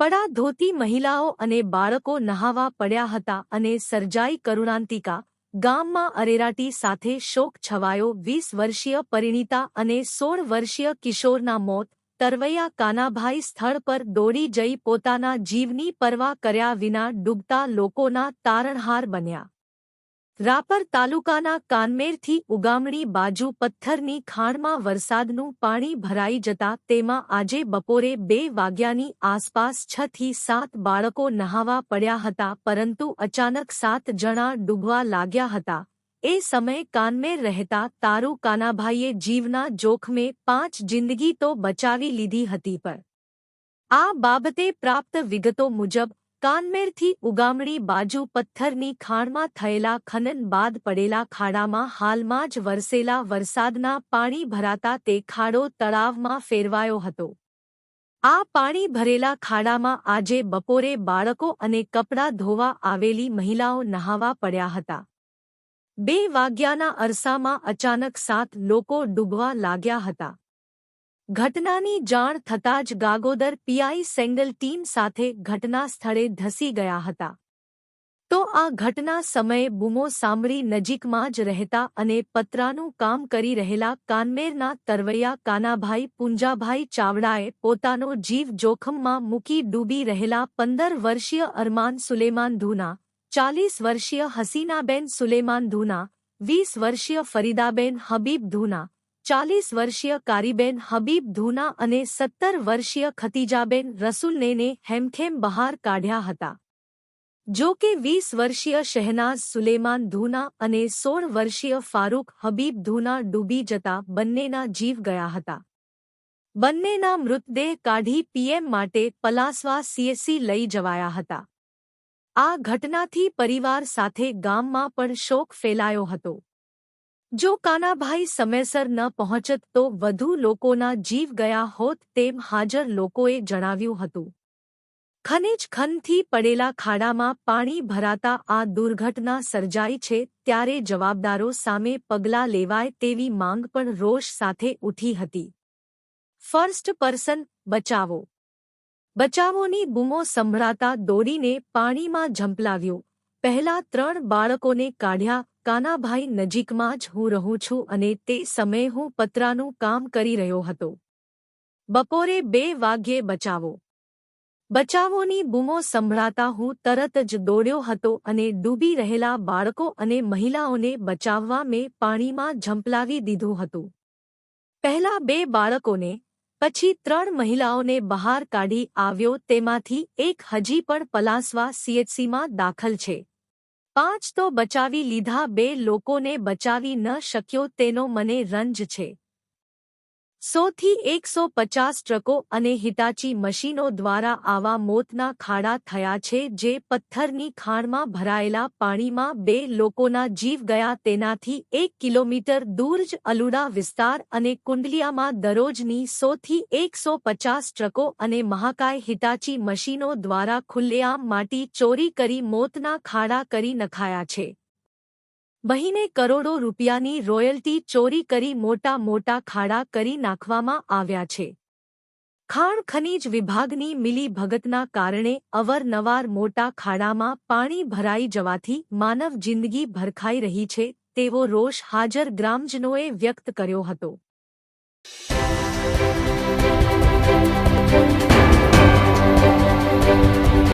પડા ધોતી મહિલાઓ અને બાળકો નહાવા પડ્યા હતા અને સર્જાઈ કરુણાંતિકા ગામમાં અરેરાટી સાથે શોક છવાયો. વીસ વર્ષીય પરિણીતા અને સોળ વર્ષીય કિશોરના મોત, તરવૈયા કાનાભાઈ સ્થળ પર દોડી જઈ પોતાના જીવની પરવા કર્યા વિના ડૂબતા લોકોના તારણહાર બન્યા. રાપર તાલુકાના કાનમેરથી ઉગામણી બાજુ પથ્થરની ખાણમાં વરસાદનું પાણી ભરાઈ જતા તેમાં આજે બપોરે બે વાગ્યાની આસપાસ છ થી સાત બાળકો નહાવા પડ્યા હતા, પરંતુ અચાનક સાત જણા ડૂબવા લાગ્યા હતા. એ સમયે કાનમેર રહેતા તારુ કાનાભાઈએ જીવના જોખમે પાંચ જિંદગી તો બચાવી લીધી હતી પર આ બાબતે પ્રાપ્ત વિગતો મુજબ કાનમેરથી ઉગામણી બાજુ પથ્થરની ખાણમાં થયેલા ખનન બાદ પડેલા ખાડામાં હાલમાં જ વરસેલા વરસાદના પાણી ભરાતા તે ખાડો તળાવમાં ફેરવાયો હતો. આ પાણી ભરેલા ખાડામાં આજે બપોરે બાળકો અને કપડાં ધોવા આવેલી મહિલાઓ નહાવા પડ્યા હતા. બે વાગ્યાના અરસામાં અચાનક સાત લોકો ડૂબવા લાગ્યા હતા. ઘટનાની જાણ થતાં જ ગાગોદર પીઆઈ સેંગલ ટીમ સાથે ઘટના સ્થળે ધસી ગયા હતા. તો આ ઘટના સમયે બૂમો સાંભળી નજીકમાં જ રહેતા અને પતરાનું કામ કરી રહેલા કાનમેરના તરવૈયા કાનાભાઈ પુંજાભાઈ ચાવડાએ પોતાનો જીવ જોખમમાં મૂકી ડૂબી રહેલા પંદર વર્ષીય અરમાન સુલેમાન ધૂના, ચાલીસ વર્ષીય હસીનાબેન સુલેમાન ધૂના, વીસ વર્ષીય ફરીદાબેન હબીબ ધૂના ચાલીસ વર્ષીય કારીબેન હબીબ ધૂના અને સત્તર વર્ષીય ખતીજાબેન રસુલનેને હેમખેમ બહાર કાઢ્યા હતા. જો કે વીસ વર્ષીય શહેનાઝ સુલેમાન ધૂના અને સોળ વર્ષીય ફારૂક હબીબ ધૂના ડૂબી જતા બંનેના જીવ ગયા હતા. બંનેના મૃતદેહ કાઢી પીએમ માટે પલાસવા સીએસસી લઈ જવાયા હતા. આ ઘટનાથી પરિવાર સાથે ગામમાં પણ શોક ફેલાયો હતો. જો કાનાભાઈ સમયસર ન પહોંચત તો વધુ લોકોના જીવ ગયા હોત તેમ હાજર લોકોએ જણાવ્યું હતું. ખનિજ ખનથી પડેલા ખાડામાં પાણી ભરાતા આ દુર્ઘટના સર્જાઈ છે ત્યારે જવાબદારો સામે પગલાં લેવાય તેવી માંગ પણ રોષ સાથે ઉઠી હતી. ફર્સ્ટ પર્સન બચાવો. બચાવોની બૂમો સંભળાતા દોડીને પાણીમાં ઝંપલાવ્યો. પહેલા ત્રણ બાળકોને કાઢ્યા કાનાભાઈ નજીકમાં જ હું રહું છું અને તે સમયે હું પતરાનું કામ કરી રહ્યો હતો. બપોરે બે વાગ્યે બચાવો. બચાવોની બૂમો સંભળાતા હું તરત જ દોડ્યો હતો અને ડૂબી રહેલા બાળકો અને મહિલાઓને બચાવવા મેં પાણીમાં ઝંપલાવી દીધું હતું. પહેલા બે બાળકોને, પછી ત્રણ મહિલાઓને બહાર કાઢી આવ્યો તેમાંથી એક હજી પણ પલાસવા સીએચસીમાં દાખલ છે. પાંચ તો બચાવી લીધા બે લોકોને બચાવી ન શક્યો તેનો મને રંજ છે. સોથી એકસો પચાસ ટ્રકો અને હિટાચી મશીનો દ્વારા આવા મોતના ખાડા થયા છે જે પથ્થરની ખાણમાં ભરાયેલા પાણીમાં બે લોકોના જીવ ગયા તેનાથી એક કિલોમીટર દૂર જ અલુડા વિસ્તાર અને કુંડલિયામાં દરરોજની સોથી એકસો પચાસ ટ્રકો અને મહાકાય હિટાચી મશીનો દ્વારા ખુલ્લેઆમ માટી ચોરી કરી મોતના ખાડા કરી નખાયા છે. બહીને કરોડો રૂપિયાની રોયલ્ટી ચોરી કરી મોટા મોટા ખાડા કરી નાખવામાં આવ્યા છે. ખાણ ખનીજ વિભાગની મિલી ભગતના કારણે અવરનવાર મોટા ખાડામાં પાણી ભરાઈ જવાથી માનવ જિંદગી ભરખાઈ રહી છે, તેવો રોષ હાજર ગ્રામજનોએ વ્યક્ત કર્યો હતો.